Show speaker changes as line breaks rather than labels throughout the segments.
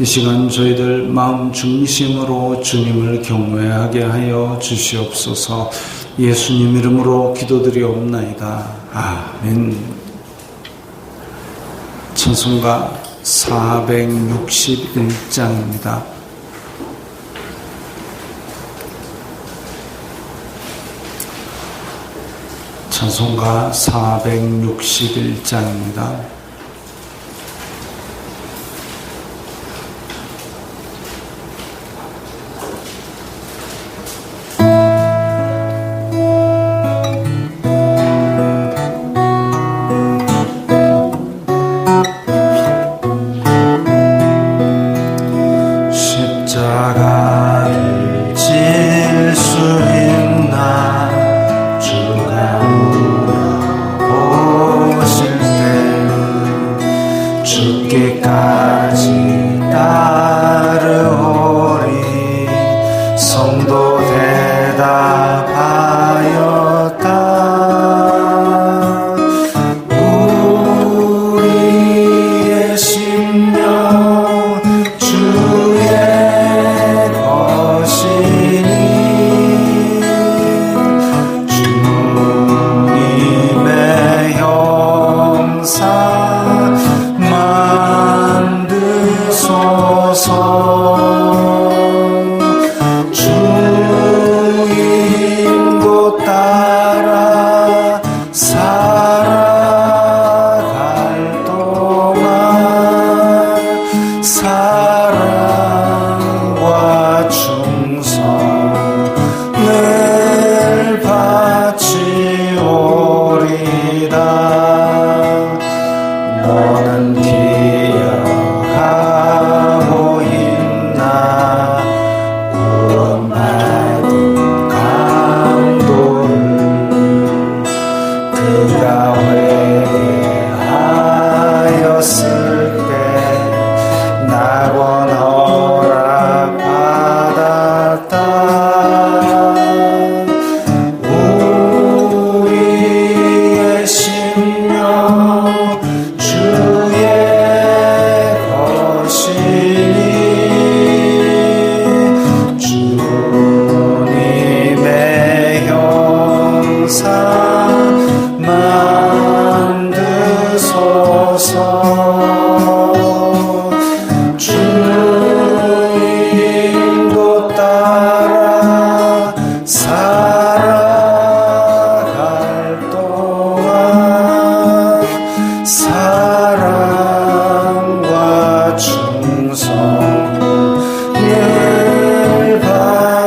이 시간 저희들 마음 중심으로 주님을 경외하게 하여 주시옵소서 예수님 이름으로 기도드리옵나이다. 아멘. 찬송가 461장입니다. 찬송가 461장입니다.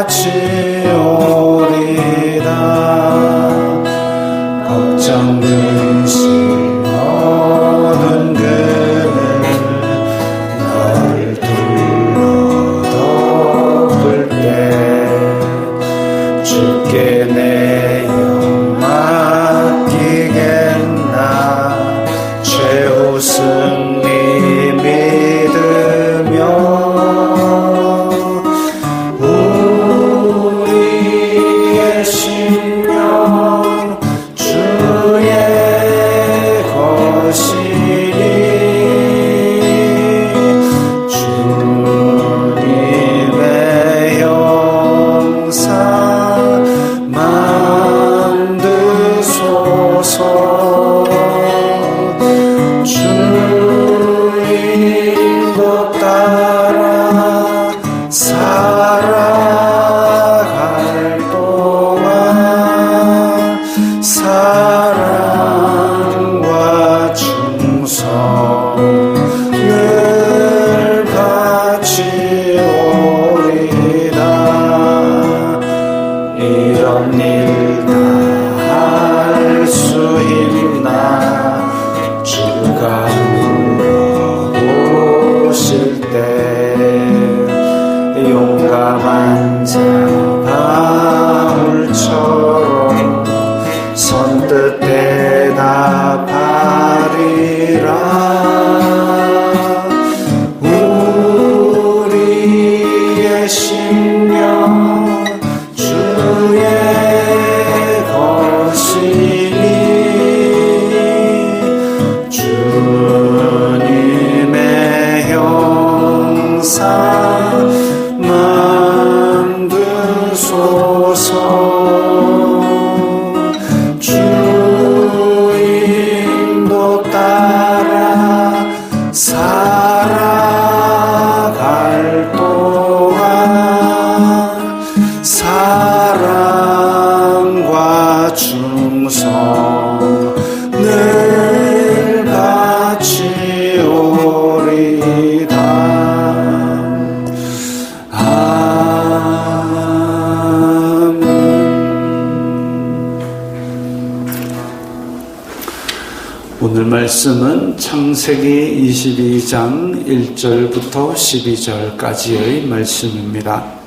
坚。 우리 오늘 말씀은 창세기 22장 1절부터 12절까지의 말씀입니다.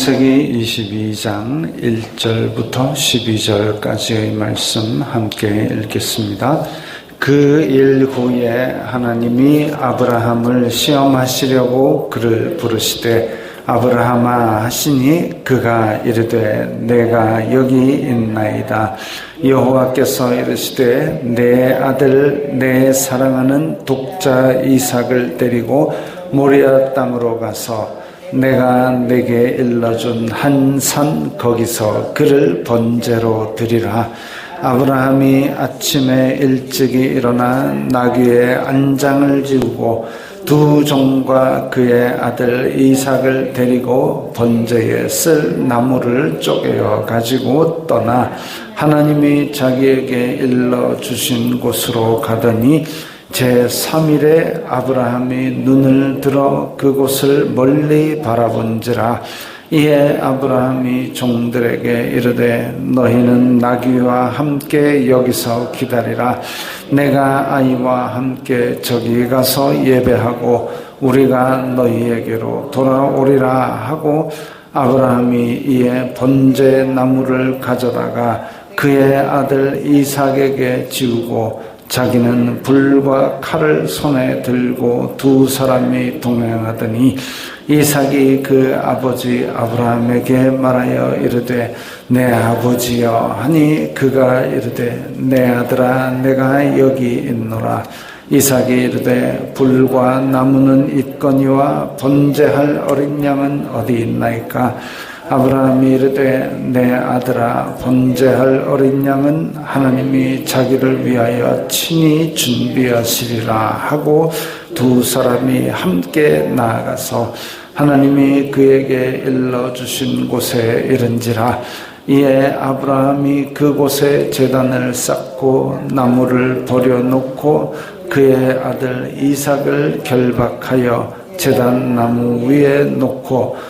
창세기 22장 1절부터 12절까지의 말씀 함께 읽겠습니다. 그 일 후에 하나님이 아브라함을 시험하시려고 그를 부르시되 아브라함아 하시니 그가 이르되 내가 여기 있나이다 여호와께서 이르시되 내 아들 내 사랑하는 독자 이삭을 데리고 모리아 땅으로 가서 내가 내게 일러준 한 산 거기서 그를 번제로 드리라. 아브라함이 아침에 일찍이 일어나 나귀의 안장을 지우고 두 종과 그의 아들 이삭을 데리고 번제에 쓸 나무를 쪼개어 가지고 떠나 하나님이 자기에게 일러 주신 곳으로 가더니 제3일에 아브라함이 눈을 들어 그곳을 멀리 바라본지라 이에 아브라함이 종들에게 이르되 너희는 나귀와 함께 여기서 기다리라. 내가 아이와 함께 저기 가서 예배하고 우리가 너희에게로 돌아오리라. 하고 아브라함이 이에 번제 나무를 가져다가 그의 아들 이삭에게 지우고 자기는 불과 칼을 손에 들고 두 사람이 동행하더니 이삭이 그 아버지 아브라함에게 말하여 이르되 내 아버지여 하니 그가 이르되 내 아들아 내가 여기 있노라. 이삭이 이르되 불과 나무는 있거니와 번제할 어린 양은 어디 있나이까 아브라함이 이르되 내 아들아 번제할 어린 양은 하나님이 자기를 위하여 친히 준비하시리라 하고 두 사람이 함께 나아가서 하나님이 그에게 일러 주신 곳에 이른지라. 이에 아브라함이 그곳에 제단을 쌓고 나무를 버려놓고 그의 아들 이삭을 결박하여 제단 나무 위에 놓고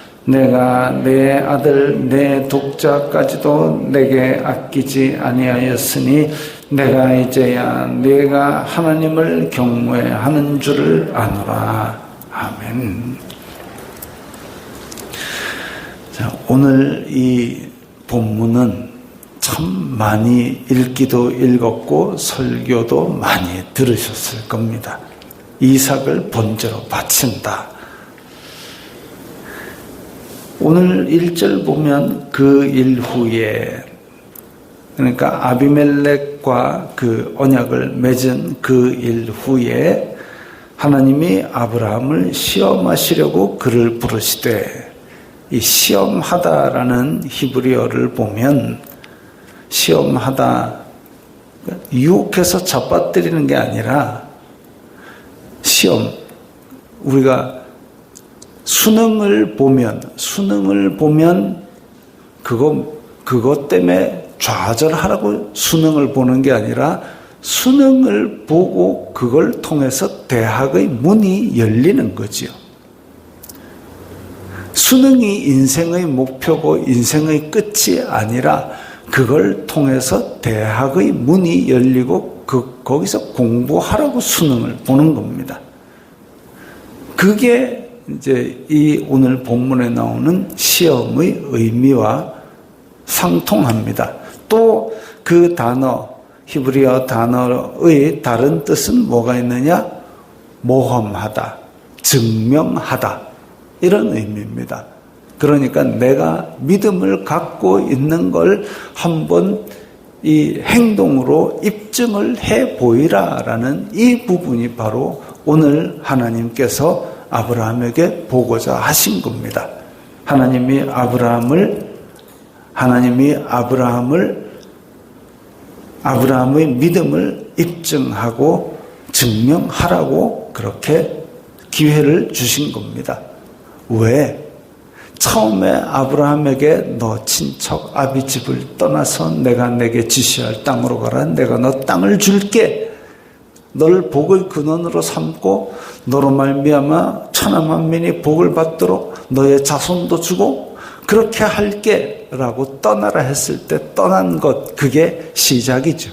내가 내 아들 내 독자까지도 내게 아끼지 아니하였으니 내가 이제야 내가 하나님을 경외하는 줄을 아노라 아멘. 자, 오늘 이 본문은 참 많이 읽기도 읽었고 설교도 많이 들으셨을 겁니다. 이삭을 번제로 바친다. 오늘 1절 보면 그 일 후에 그러니까 아비멜렉과 그 언약을 맺은 그 일 후에 하나님이 아브라함을 시험하시려고 그를 부르시되 이 시험하다라는 히브리어를 보면 시험하다 유혹해서 잡아뜨리는 게 아니라 시험 우리가 수능을 보면 수능을 보면 그거 그것 때문에 좌절하라고 수능을 보는 게 아니라 수능을 보고 그걸 통해서 대학의 문이 열리는 거지요. 수능이 인생의 목표고 인생의 끝이 아니라 그걸 통해서 대학의 문이 열리고 그 거기서 공부하라고 수능을 보는 겁니다. 그게 이제 이 오늘 본문에 나오는 시험의 의미와 상통합니다. 또 그 단어 히브리어 단어의 다른 뜻은 뭐가 있느냐? 모험하다, 증명하다 이런 의미입니다. 그러니까 내가 믿음을 갖고 있는 걸 한번 이 행동으로 입증을 해 보이라라는 이 부분이 바로 오늘 하나님께서 아브라함에게 보고자 하신 겁니다. 하나님이 아브라함을 하나님이 아브라함을 아브라함의 믿음을 입증하고 증명하라고 그렇게 기회를 주신 겁니다. 왜? 처음에 아브라함에게 너 친척 아비 집을 떠나서 내가 내게 지시할 땅으로 가라. 내가 너 땅을 줄게. 널 복의 근원으로 삼고 너로 말미암아 천하 만민이 복을 받도록 너의 자손도 주고 그렇게 할게라고 떠나라 했을 때 떠난 것 그게 시작이죠.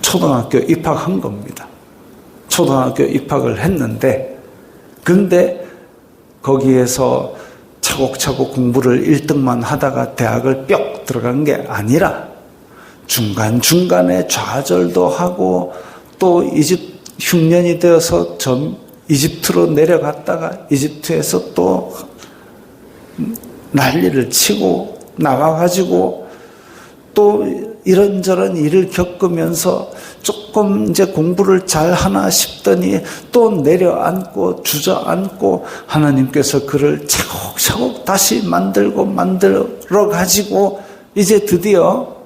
초등학교 입학한 겁니다. 초등학교 입학을 했는데 근데 거기에서 차곡차곡 공부를 1등만 하다가 대학을 뿅 들어간 게 아니라 중간중간에 좌절도 하고 또 이집 흉년이 되어서 전 이집트로 내려갔다가 이집트에서 또 난리를 치고 나가가지고 또 이런저런 일을 겪으면서 조금 이제 공부를 잘 하나 싶더니 또 내려앉고 주저앉고 하나님께서 그를 차곡차곡 다시 만들고 만들어 가지고 이제 드디어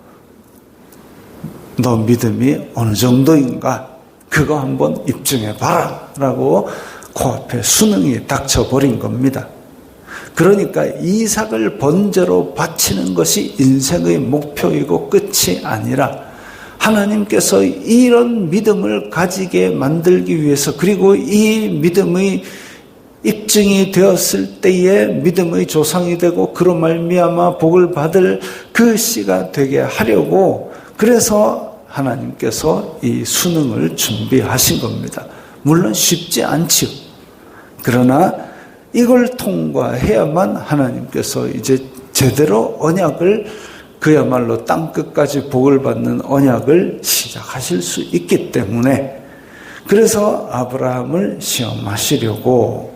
너 믿음이 어느 정도인가 그거 한번 입증해 봐라 라고 코앞에 수능이 닥쳐버린 겁니다. 그러니까 이삭을 번제로 바치는 것이 인생의 목표이고 끝이 아니라 하나님께서 이런 믿음을 가지게 만들기 위해서 그리고 이 믿음의 입증이 되었을 때에 믿음의 조상이 되고 그로 말미암아 복을 받을 그 씨가 되게 하려고 그래서 하나님께서 이 수능을 준비하신 겁니다. 물론 쉽지 않지요. 그러나 이걸 통과해야만 하나님께서 이제 제대로 언약을 그야말로 땅 끝까지 복을 받는 언약을 시작하실 수 있기 때문에 그래서 아브라함을 시험하시려고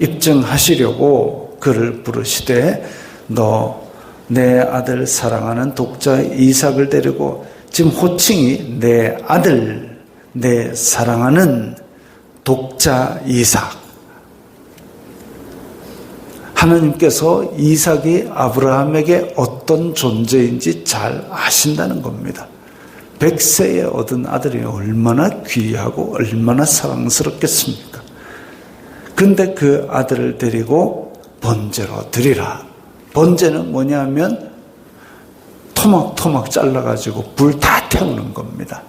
입증하시려고 그를 부르시되 너 내 아들 사랑하는 독자 이삭을 데리고 지금 호칭이 내 아들 내 사랑하는 독자 이삭 하나님께서 이삭이 아브라함에게 어떤 존재인지 잘 아신다는 겁니다. 백세에 얻은 아들이 얼마나 귀하고 얼마나 사랑스럽겠습니까? 근데 그 아들을 데리고 번제로 드리라. 번제는 뭐냐면 토막토막 잘라가지고 불 다 태우는 겁니다.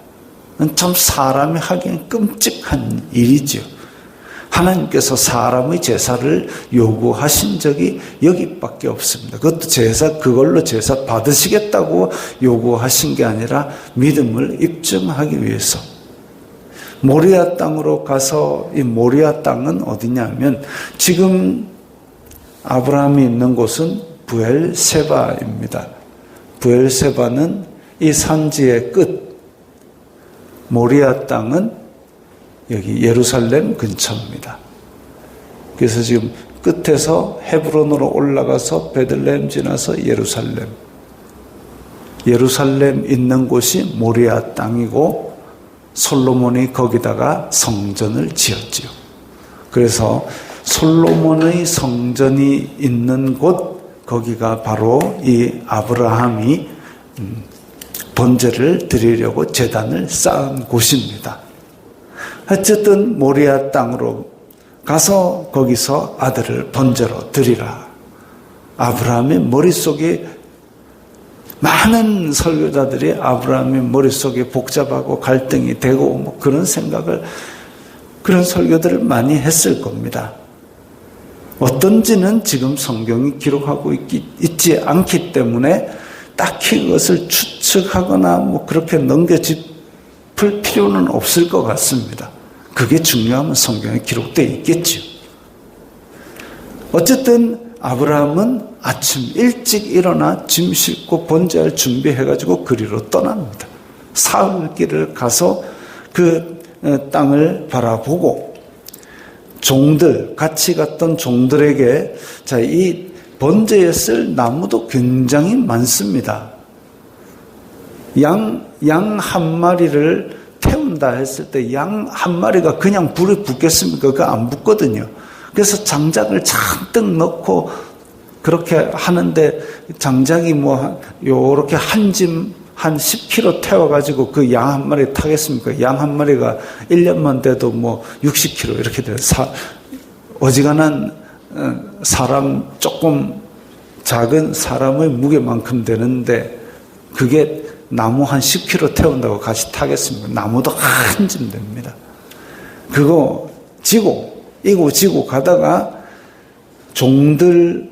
참 사람이 하기엔 끔찍한 일이죠. 하나님께서 사람의 제사를 요구하신 적이 여기밖에 없습니다. 그것도 제사, 그걸로 제사 받으시겠다고 요구하신 게 아니라 믿음을 입증하기 위해서. 모리아 땅으로 가서 이 모리아 땅은 어디냐면 지금 아브라함이 있는 곳은 부엘세바입니다. 부엘세바는 이 산지의 끝, 모리아 땅은 여기 예루살렘 근처입니다. 그래서 지금 끝에서 헤브론으로 올라가서 베들레헴 지나서 예루살렘. 예루살렘 있는 곳이 모리아 땅이고 솔로몬이 거기다가 성전을 지었지요. 그래서 솔로몬의 성전이 있는 곳 거기가 바로 이 아브라함이 음, 번제를 드리려고 재단을 쌓은 곳입니다. 어쨌든 모리아 땅으로 가서 거기서 아들을 번제로 드리라. 아브라함의 머릿속에 많은 설교자들이 아브라함의 머릿속에 복잡하고 갈등이 되고 뭐 그런 생각을 그런 설교들을 많이 했을 겁니다. 어떤지는 지금 성경이 기록하고 있기, 있지 않기 때문에 딱히 그것을 추측하거나 뭐 그렇게 넘겨짚을 필요는 없을 것 같습니다. 그게 중요하면 성경에 기록되어 있겠죠. 어쨌든 아브라함은 아침 일찍 일어나 짐 싣고 번제할 준비해가지고 그리로 떠납니다. 사흘 길을 가서 그 어, 땅을 바라보고 종들 같이 갔던 종들에게 자 이 번제에 쓸 나무도 굉장히 많습니다. 양 양 한 마리를 태운다 했을 때 양 한 마리가 그냥 불에 붙겠습니까? 그거 안 붙거든요. 그래서 장작을 잔뜩 넣고 그렇게 하는데 장작이 뭐 요렇게 한 짐 한 10kg 태워가지고 그 양 한 마리 타겠습니까? 양 한 마리가 1년만 돼도 뭐 60kg 이렇게 돼요. 사, 어지간한 어, 사람 조금 작은 사람의 무게만큼 되는데 그게 나무 한 10kg 태운다고 같이 타겠습니까? 나무도 한 짐 됩니다. 그거 지고 이고 지고 가다가 종들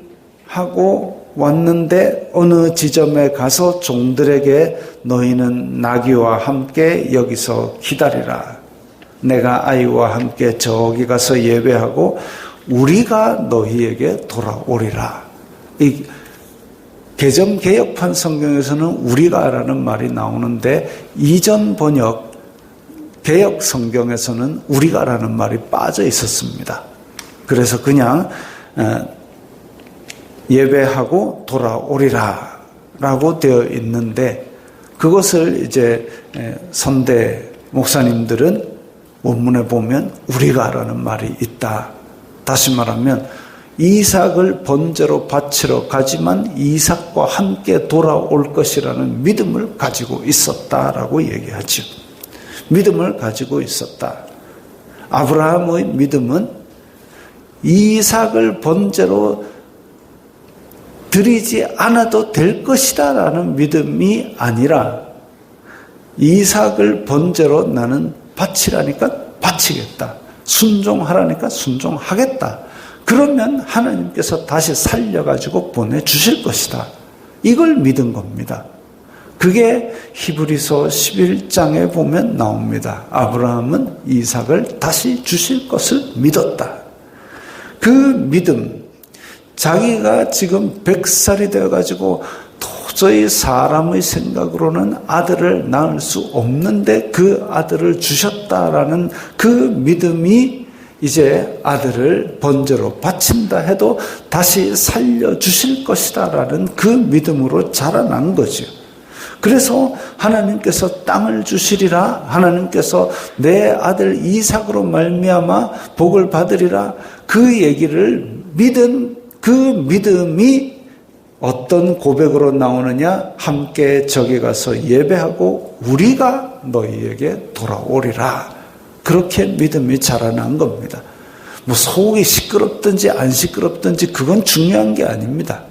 하고 왔는데 어느 지점에 가서 종들에게 너희는 나귀와 함께 여기서 기다리라. 내가 아이와 함께 저기 가서 예배하고 우리가 너희에게 돌아오리라. 이 개정 개혁판 성경에서는 우리가라는 말이 나오는데 이전 번역 개혁 성경에서는 우리가라는 말이 빠져 있었습니다. 그래서 그냥 어, 예배하고 돌아오리라 라고 되어 있는데 그것을 이제 선대 목사님들은 원문에 보면 우리가라는 말이 있다. 다시 말하면 이삭을 번제로 바치러 가지만 이삭과 함께 돌아올 것이라는 믿음을 가지고 있었다라고 얘기하죠. 믿음을 가지고 있었다. 아브라함의 믿음은 이삭을 번제로 드리지 않아도 될 것이다 라는 믿음이 아니라 이삭을 번제로 나는 바치라니까 바치겠다. 순종하라니까 순종하겠다. 그러면 하나님께서 다시 살려가지고 보내주실 것이다. 이걸 믿은 겁니다. 그게 히브리서 11장에 보면 나옵니다. 아브라함은 이삭을 다시 주실 것을 믿었다. 그 믿음, 자기가 지금 100살이 되어가지고 도저히 사람의 생각으로는 아들을 낳을 수 없는데 그 아들을 주셨다라는 그 믿음이 이제 아들을 번제로 바친다 해도 다시 살려주실 것이다라는 그 믿음으로 자라난 거죠. 그래서 하나님께서 땅을 주시리라 하나님께서 내 아들 이삭으로 말미암아 복을 받으리라 그 얘기를 믿은 그 믿음이 어떤 고백으로 나오느냐 함께 저기 가서 예배하고 우리가 너희에게 돌아오리라 그렇게 믿음이 자라난 겁니다. 뭐 속이 시끄럽든지 안 시끄럽든지 그건 중요한 게 아닙니다.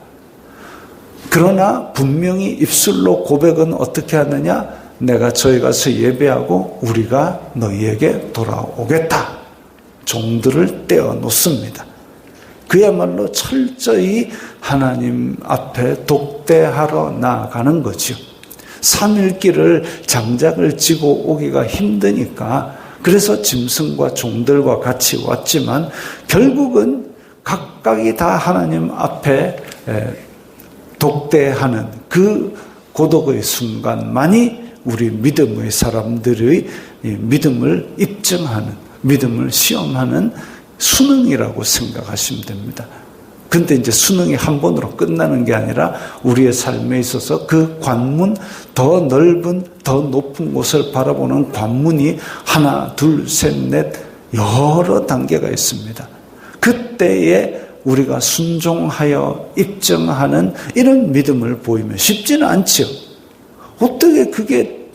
그러나 분명히 입술로 고백은 어떻게 하느냐? 내가 저희 가서 예배하고 우리가 너희에게 돌아오겠다. 종들을 떼어 놓습니다. 그야말로 철저히 하나님 앞에 독대하러 나아가는 거죠. 3일길을 장작을 지고 오기가 힘드니까 그래서 짐승과 종들과 같이 왔지만 결국은 각각이 다 하나님 앞에 독대하는 그 고독의 순간만이 우리 믿음의 사람들의 믿음을 입증하는 믿음을 시험하는 수능이라고 생각하시면 됩니다. 근데 이제 수능이 한 번으로 끝나는 게 아니라 우리의 삶에 있어서 그 관문 더 넓은 더 높은 곳을 바라보는 관문이 하나 둘 셋 넷 여러 단계가 있습니다. 그때에 우리가 순종하여 입증하는 이런 믿음을 보이면 쉽지는 않지요. 어떻게 그게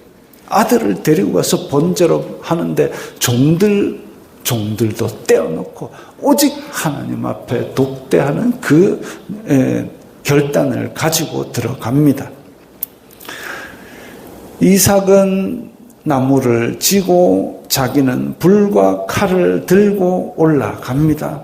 아들을 데리고 가서 번제로 하는데 종들 종들도 떼어놓고 오직 하나님 앞에 독대하는 그 결단을 가지고 들어갑니다. 이삭은 나무를 지고 자기는 불과 칼을 들고 올라갑니다.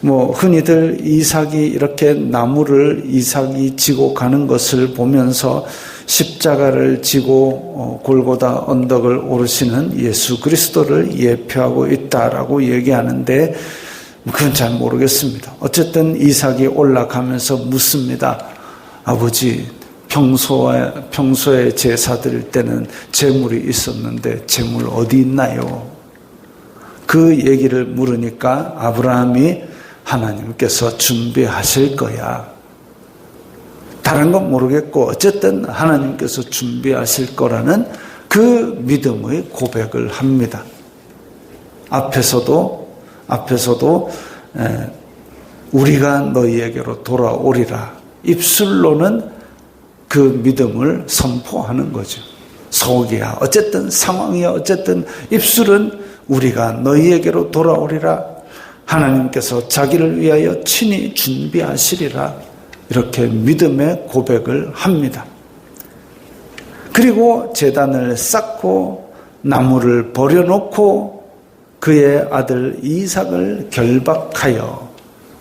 뭐 흔히들 이삭이 이렇게 나무를 이삭이 지고 가는 것을 보면서 십자가를 지고 어, 골고다 언덕을 오르시는 예수 그리스도를 예표하고 있다라고 얘기하는데 그건 잘 모르겠습니다. 어쨌든 이삭이 올라가면서 묻습니다. 아버지, 평소에, 평소에 제사 드릴 때는 재물이 있었는데 재물 어디 있나요? 그 얘기를 물으니까 아브라함이 하나님께서 준비하실 거야. 다른 건 모르겠고 어쨌든 하나님께서 준비하실 거라는 그 믿음의 고백을 합니다. 앞에서도 앞에서도 우리가 너희에게로 돌아오리라. 입술로는 그 믿음을 선포하는 거죠. 속이야. 어쨌든 상황이야. 어쨌든 입술은 우리가 너희에게로 돌아오리라. 하나님께서 자기를 위하여 친히 준비하시리라. 이렇게 믿음의 고백을 합니다. 그리고 재단을 쌓고 나무를 버려놓고 그의 아들 이삭을 결박하여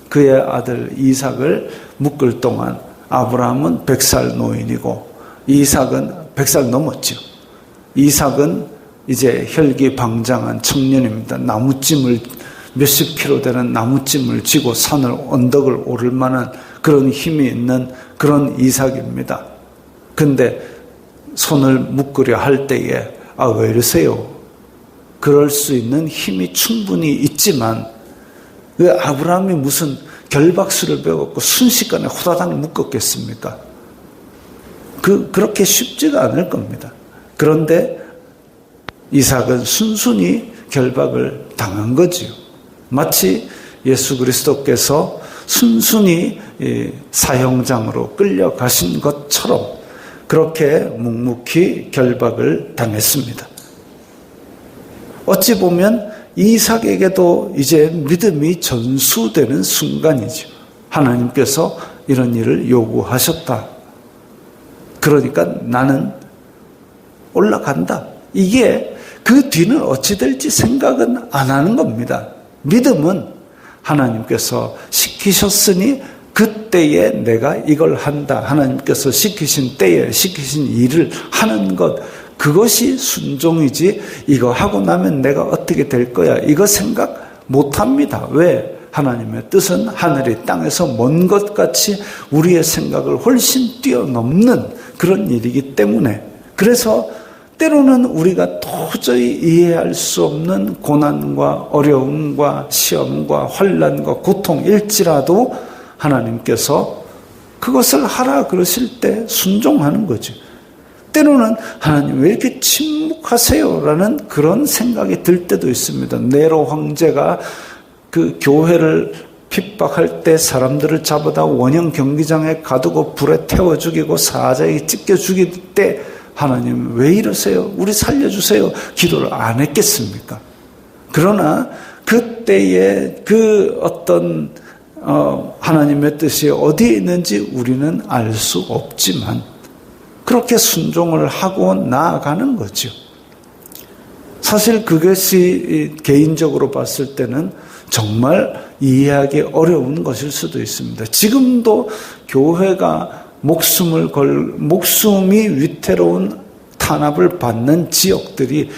그의 아들 이삭을 묶을 동안 아브라함은 100살 노인이고 이삭은 100살 넘었죠. 이삭은 이제 혈기방장한 청년입니다. 나무찜을 몇십 킬로 되는 나무찜을 쥐고 산을 언덕을 오를 만한 그런 힘이 있는 그런 이삭입니다. 근데 손을 묶으려 할 때에 아 왜 이러세요? 그럴 수 있는 힘이 충분히 있지만 왜 아브라함이 무슨 결박수를 배웠고 순식간에 호다닥 묶었겠습니까? 그 그렇게 쉽지가 않을 겁니다. 그런데 이삭은 순순히 결박을 당한 거지요. 마치 예수 그리스도께서 순순히 사형장으로 끌려가신 것처럼 그렇게 묵묵히 결박을 당했습니다. 어찌 보면 이삭에게도 이제 믿음이 전수되는 순간이죠. 하나님께서 이런 일을 요구하셨다. 그러니까 나는 올라간다. 이게 그 뒤는 어찌 될지 생각은 안 하는 겁니다. 믿음은 하나님께서 시키셨으니 그때에 내가 이걸 한다. 하나님께서 시키신 때에 시키신 일을 하는 것. 그것이 순종이지 이거 하고 나면 내가 어떻게 될 거야. 이거 생각 못 합니다. 왜? 하나님의 뜻은 하늘이 땅에서 먼 것 같이 우리의 생각을 훨씬 뛰어넘는 그런 일이기 때문에 그래서 때로는 우리가 도저히 이해할 수 없는 고난과 어려움과 시험과 환란과 고통일지라도 하나님께서 그것을 하라 그러실 때 순종하는 거죠. 때로는 하나님 왜 이렇게 침묵하세요? 라는 그런 생각이 들 때도 있습니다. 네로 황제가 그 교회를 핍박할 때 사람들을 잡아다 원형 경기장에 가두고 불에 태워 죽이고 사자에 찢겨 죽일 때 하나님 왜 이러세요? 우리 살려주세요. 기도를 안 했겠습니까? 그러나 그때의 그 어떤 어, 하나님의 뜻이 어디에 있는지 우리는 알 수 없지만 그렇게 순종을 하고 나아가는 거죠. 사실 그것이 개인적으로 봤을 때는 정말 이해하기 어려운 것일 수도 있습니다. 지금도 교회가 목숨을 걸, 목숨이 위태로운 탄압을 받는 지역들이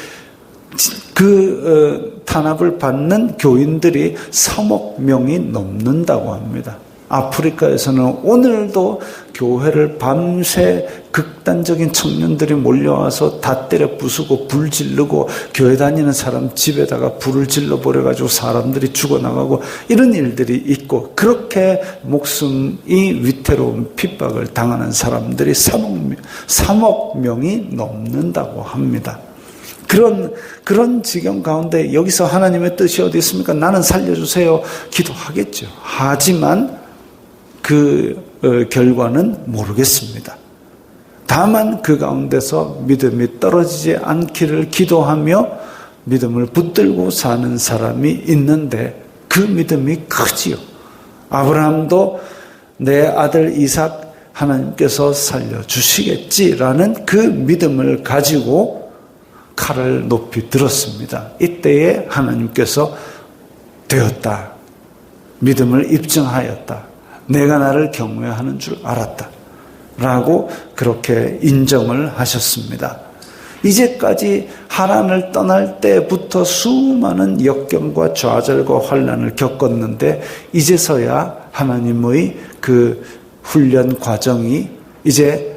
그 어, 탄압을 받는 교인들이 3억 명이 넘는다고 합니다. 아프리카에서는 오늘도 교회를 밤새 극단적인 청년들이 몰려와서 다 때려 부수고 불 지르고 교회 다니는 사람 집에다가 불을 질러 버려 가지고 사람들이 죽어 나가고 이런 일들이 있고 그렇게 목숨이 위태로운 핍박을 당하는 사람들이 3억, 3억 명이 넘는다고 합니다. 그런, 그런 지경 가운데 여기서 하나님의 뜻이 어디 있습니까? 나는 살려주세요. 기도하겠죠. 하지만 그 어, 결과는 모르겠습니다. 다만 그 가운데서 믿음이 떨어지지 않기를 기도하며 믿음을 붙들고 사는 사람이 있는데 그 믿음이 크지요. 아브라함도 내 아들 이삭 하나님께서 살려주시겠지라는 그 믿음을 가지고 칼을 높이 들었습니다. 이때에 하나님께서 되었다. 믿음을 입증하였다. 내가 나를 경외하는 줄 알았다. 라고 그렇게 인정을 하셨습니다. 이제까지 하란을 떠날 때부터 수많은 역경과 좌절과 환란을 겪었는데 이제서야 하나님의 그 훈련 과정이 이제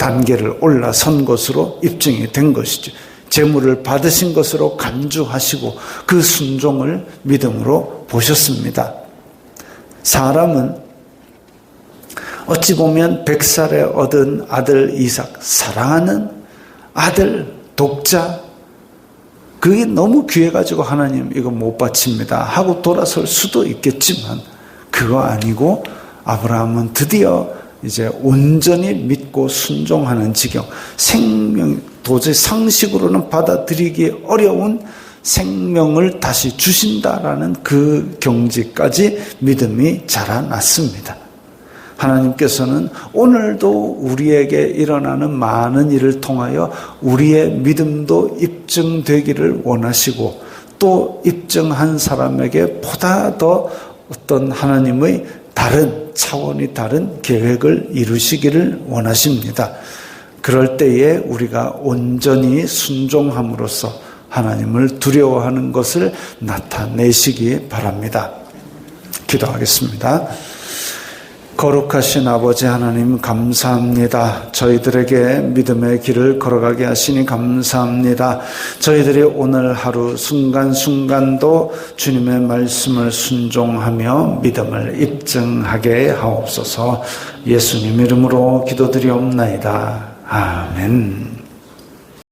단계를 올라선 것으로 입증이 된 것이죠. 재물을 받으신 것으로 간주하시고 그 순종을 믿음으로 보셨습니다. 사람은 어찌 보면 백살에 얻은 아들 이삭, 사랑하는 아들, 독자, 그게 너무 귀해가지고 하나님 이거 못 바칩니다. 하고 돌아설 수도 있겠지만 그거 아니고 아브라함은 드디어 이제 온전히 믿고 순종하는 지경, 생명, 도저히 상식으로는 받아들이기 어려운 생명을 다시 주신다라는 그 경지까지 믿음이 자라났습니다. 하나님께서는 오늘도 우리에게 일어나는 많은 일을 통하여 우리의 믿음도 입증되기를 원하시고 또 입증한 사람에게 보다 더 어떤 하나님의 다른 차원이 다른 계획을 이루시기를 원하십니다. 그럴 때에 우리가 온전히 순종함으로써 하나님을 두려워하는 것을 나타내시기 바랍니다. 기도하겠습니다. 거룩하신 아버지 하나님 감사합니다. 저희들에게 믿음의 길을 걸어가게 하시니 감사합니다. 저희들이 오늘 하루 순간순간도 주님의 말씀을 순종하며 믿음을 입증하게 하옵소서 예수님 이름으로 기도드리옵나이다. 아멘.